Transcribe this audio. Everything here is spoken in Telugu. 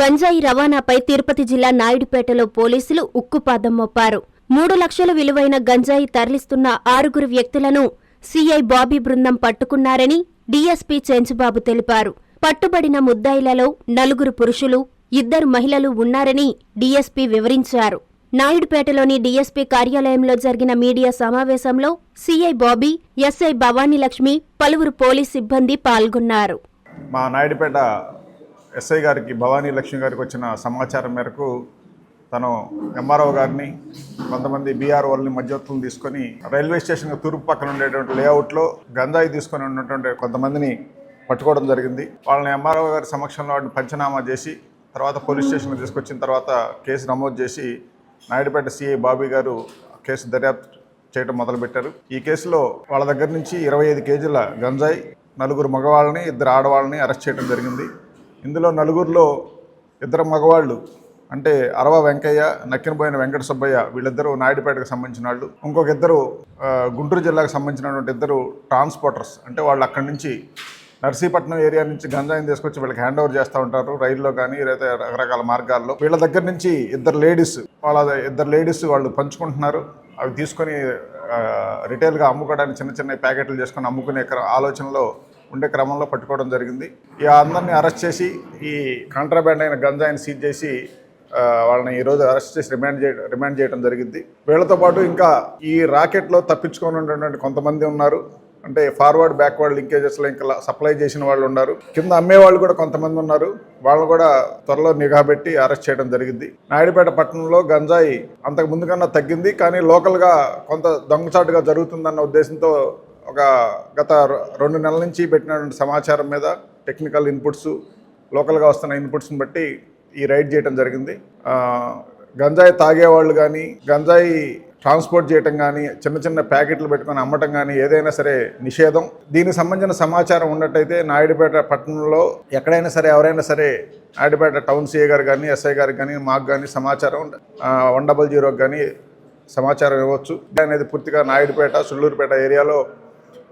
గంజాయి రవాణాపై తిరుపతి జిల్లా నాయుడుపేటలో పోలీసులు ఉక్కుపాదం మోపారు. మూడు లక్షల విలువైన గంజాయి తరలిస్తున్న ఆరుగురు వ్యక్తులను సీఐ బాబీ బృందం పట్టుకున్నారని డీఎస్పీ చెంచుబాబు తెలిపారు. పట్టుబడిన ముద్దాయిలలో నలుగురు పురుషులు ఇద్దరు మహిళలు ఉన్నారని డీఎస్పీ వివరించారు. నాయుడుపేటలోని డీఎస్పీ కార్యాలయంలో జరిగిన మీడియా సమావేశంలో సీఐ బాబీ ఎస్ఐ భవానీ లక్ష్మి పలువురు పోలీస్ సిబ్బంది పాల్గొన్నారు. మా నాయుడుపేట ఎస్ఐ గారికి భవానీ లక్ష్మి గారికి వచ్చిన సమాచారం మేరకు తను ఎంఆర్ఓ గారిని కొంతమంది బీఆర్ఓల్ని మధ్యవర్తులను తీసుకొని రైల్వే స్టేషన్ తూర్పు పక్కన ఉండేటువంటి లేఅవుట్లో గంజాయి తీసుకొని ఉన్నటువంటి కొంతమందిని పట్టుకోవడం జరిగింది. వాళ్ళని ఎంఆర్ఓ గారి సమక్షంలో వాటిని పంచనామా చేసి తర్వాత పోలీస్ స్టేషన్కి తీసుకొచ్చిన తర్వాత కేసు నమోదు చేసి నాయుడుపేట సిఐ బాబీ గారు కేసు దర్యాప్తు చేయడం మొదలుపెట్టారు. ఈ కేసులో వాళ్ళ దగ్గర నుంచి ఇరవై ఐదు కేజీల గంజాయి నలుగురు మగవాళ్ళని ఇద్దరు ఆడవాళ్ళని అరెస్ట్ చేయడం జరిగింది. ఇందులో నలుగురిలో ఇద్దరు మగవాళ్ళు అంటే అరవ వెంకయ్య నక్కినపోయిన వెంకట సుబ్బయ్య వీళ్ళిద్దరూ నాయుడుపేటకు సంబంధించిన వాళ్ళు. ఇంకొక ఇద్దరు గుంటూరు జిల్లాకు సంబంధించినటువంటి ఇద్దరు ట్రాన్స్పోర్టర్స్ అంటే వాళ్ళు అక్కడి నుంచి నర్సీపట్నం ఏరియా నుంచి గంజాయిని తీసుకొచ్చి వీళ్ళకి హ్యాండ్ ఓవర్ చేస్తూ ఉంటారు రైల్లో కానీ లేదా రకరకాల మార్గాల్లో. వీళ్ళ దగ్గర నుంచి ఇద్దరు లేడీస్ వాళ్ళ ఇద్దరు లేడీస్ వాళ్ళు పంచుకుంటున్నారు. అవి తీసుకొని రిటైల్గా అమ్ముకోవడానికి చిన్న చిన్న ప్యాకెట్లు చేసుకొని అమ్ముకునే ఆలోచనలో ఉండే క్రమంలో పట్టుకోవడం జరిగింది. ఈ అందరినీ అరెస్ట్ చేసి ఈ కాంట్రాబ్యాండ్ అయిన గంజాయిని సీజ్ చేసి వాళ్ళని ఈరోజు అరెస్ట్ చేసి రిమాండ్ చేయ రిమాండ్ చేయడం జరిగింది. వీళ్ళతో పాటు ఇంకా ఈ రాకెట్లో తప్పించుకొని ఉన్నటువంటి కొంతమంది ఉన్నారు. అంటే ఫార్వర్డ్ బ్యాక్వర్డ్ లింకేజెస్లో ఇంకా సప్లై చేసిన వాళ్ళు ఉన్నారు. కింద అమ్మే వాళ్ళు కూడా కొంతమంది ఉన్నారు. వాళ్ళు కూడా త్వరలో నిఘా పెట్టి అరెస్ట్ చేయడం జరిగింది. నాయుడుపేట పట్టణంలో గంజాయి అంతకు ముందు కన్నా తగ్గింది. కానీ లోకల్గా కొంత దొంగచాటుగా జరుగుతుందన్న ఉద్దేశంతో ఒక గత రెండు నెలల నుంచి పెట్టినటువంటి సమాచారం మీద టెక్నికల్ ఇన్పుట్స్ లోకల్గా వస్తున్న ఇన్పుట్స్ని బట్టి ఈ రైడ్ చేయడం జరిగింది. గంజాయి తాగేవాళ్ళు కానీ గంజాయి ట్రాన్స్పోర్ట్ చేయటం కానీ చిన్న చిన్న ప్యాకెట్లు పెట్టుకొని అమ్మటం కానీ ఏదైనా సరే నిషేధం. దీనికి సంబంధించిన సమాచారం ఉన్నట్టయితే నాయుడుపేట పట్టణంలో ఎక్కడైనా సరే ఎవరైనా సరే నాయుడుపేట టౌన్ సిఏ గారు కానీ ఎస్ఐ గారికి కానీ మాకు కానీ సమాచారం వన్ డబల్ జీరోకి కానీ సమాచారం ఇవ్వచ్చు. అనేది పూర్తిగా నాయుడుపేట సుళ్ళూరుపేట ఏరియాలో